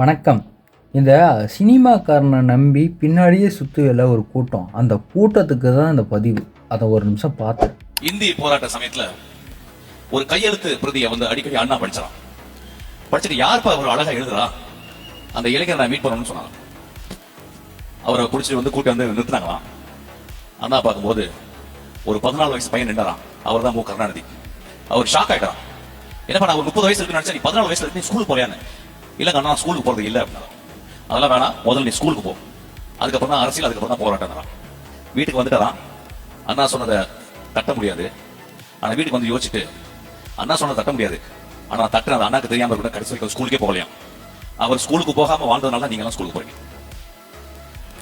வணக்கம். இந்த சினிமாக்காரனை நம்பி பின்னாடியே சுற்றுவில ஒரு கூட்டம். அந்த கூட்டத்துக்கு தான் இந்த பதிவு. அதை ஒரு நிமிஷம் பார்த்தேன் இந்திய போராட்ட சமயத்துல ஒரு கையெழுத்து பிரதியை வந்து அடிக்கடி அண்ணா படிச்சான் படிச்சுட்டு யாருப்பா அவர் அழகா எழுதுறா? அந்த இளைஞர் நான் மீட் பண்ணணும்னு சொன்னாங்க அவரை பிடிச்சிட்டு வந்து கூட்டி வந்து நிறுத்தினாங்களாம். அண்ணா பார்க்கும்போது ஒரு பதினாலு வயசு பையன் நின்றான் அவர் தான் மு. கருணாநிதி. அவர் ஷாக் ஆயிட்டான் என்னப்பா நான் ஒரு முப்பது வயசு இருக்குன்னு நினைச்சா நீ பதினாலு வயசுல இருக்கு ஸ்கூலுக்கு போறியான்னு. இல்லைங்க நான் ஸ்கூலுக்கு போகிறது இல்லை. அப்படின்னா அதெல்லாம் வேணாம். முதல்ல நீ ஸ்கூலுக்கு போ. அதுக்கப்புறம் தான் அரசியல் அதுக்கப்புறம் தான் போராட்டம் வீட்டுக்கு வந்துட்டாரான் அண்ணா. சொன்னதை தட்ட முடியாது. ஆனால் வீட்டுக்கு வந்து யோசிச்சுட்டு அண்ணா சொன்னதை தட்ட முடியாது. ஆனால் தட்டுன அந்த அண்ணாக்கு தெரியாமல் கூட கடைசி வரைக்கும் ஸ்கூலுக்கே போகலையாம் அவர் ஸ்கூலுக்கு போகாமல் வாழ்ந்ததுனால நீங்களாம் ஸ்கூலுக்கு போகிறீங்க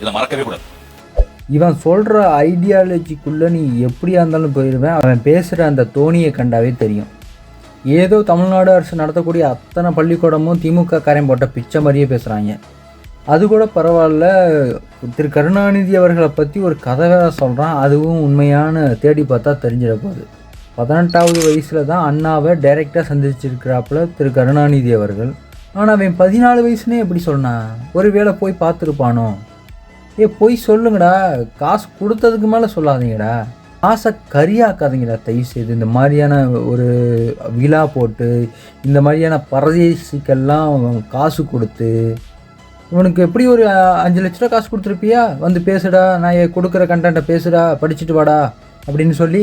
இதை மறக்கவே கூடாது. இவன் சொல்கிற ஐடியாலஜிக்குள்ளே நீ எப்படியா இருந்தாலும் போயிடுவேன் அவன் பேசுகிற அந்த தோணியை கண்டாவே தெரியும். ஏதோ தமிழ்நாடு அரசு நடத்தக்கூடிய அத்தனை பள்ளிக்கூடமும் திமுக காரியம் போட்ட பிச்சை மாதிரியே பேசுகிறாங்க அது கூட பரவாயில்ல. திரு கருணாநிதி அவர்களை பற்றி ஒரு கதை வேற சொல்கிறான் அதுவும் உண்மையான தேடி பார்த்தா தெரிஞ்சிட போகுது. பதினெட்டாவது வயசில் தான் அண்ணாவை டைரெக்டாக சந்திச்சிருக்கிறாப்புல திரு கருணாநிதி அவர்கள். ஆனால் அவன் பதினாலு வயசுனே எப்படி சொன்னான் ஒருவேளை போய் பார்த்துருப்பானோ? ஏ போய் சொல்லுங்கடா. காசு கொடுத்ததுக்கு மேலே சொல்லாதீங்கடா. காசை கரியாக்காதீங்கடா தயவு செய்து. இந்த மாதிரியான ஒரு விழா போட்டு இந்த மாதிரியான பரதேசிக்கெல்லாம் காசு கொடுத்து இவனுக்கு எப்படி ஒரு அஞ்சு லட்ச ரூபா காசு கொடுத்துருப்பியா? வந்து பேசுடா நான் கொடுக்குற கண்டென்ட்டை பேசுடா படிச்சுட்டு வாடா அப்படின்னு சொல்லி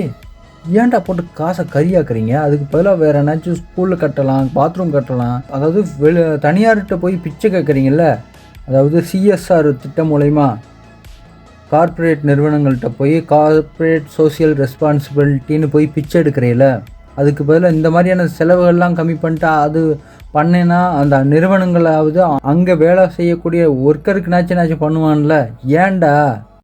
ஏன்டா போட்டு காசை கரியாக்குறீங்க? அதுக்கு பதிலாக வேறு ஏதாச்சும் ஸ்கூலில் கட்டலாம் பாத்ரூம் கட்டலாம். அதாவது வெளி தனியார்கிட்ட போய் பிச்சை கேட்குறீங்கல்ல அதாவது சிஎஸ்ஆர் திட்டம் மூலயமா. கார்ப்பரேட் நிறுவனங்கள்கிட்ட போய் கார்ப்பரேட் சோஷியல் ரெஸ்பான்சிபிலிட்டின்னு போய் பிச்சை எடுக்கிறீல? அதுக்கு பதிலாக இந்த மாதிரியான செலவுகள்லாம் கம்மி பண்ணிட்டா அது பண்ணேன்னா அந்த நிறுவனங்களாவது அங்கே வேலை செய்யக்கூடிய ஒர்க்கருக்குனாச்சும் நாச்சும் பண்ணுவான்ல? ஏன்டா?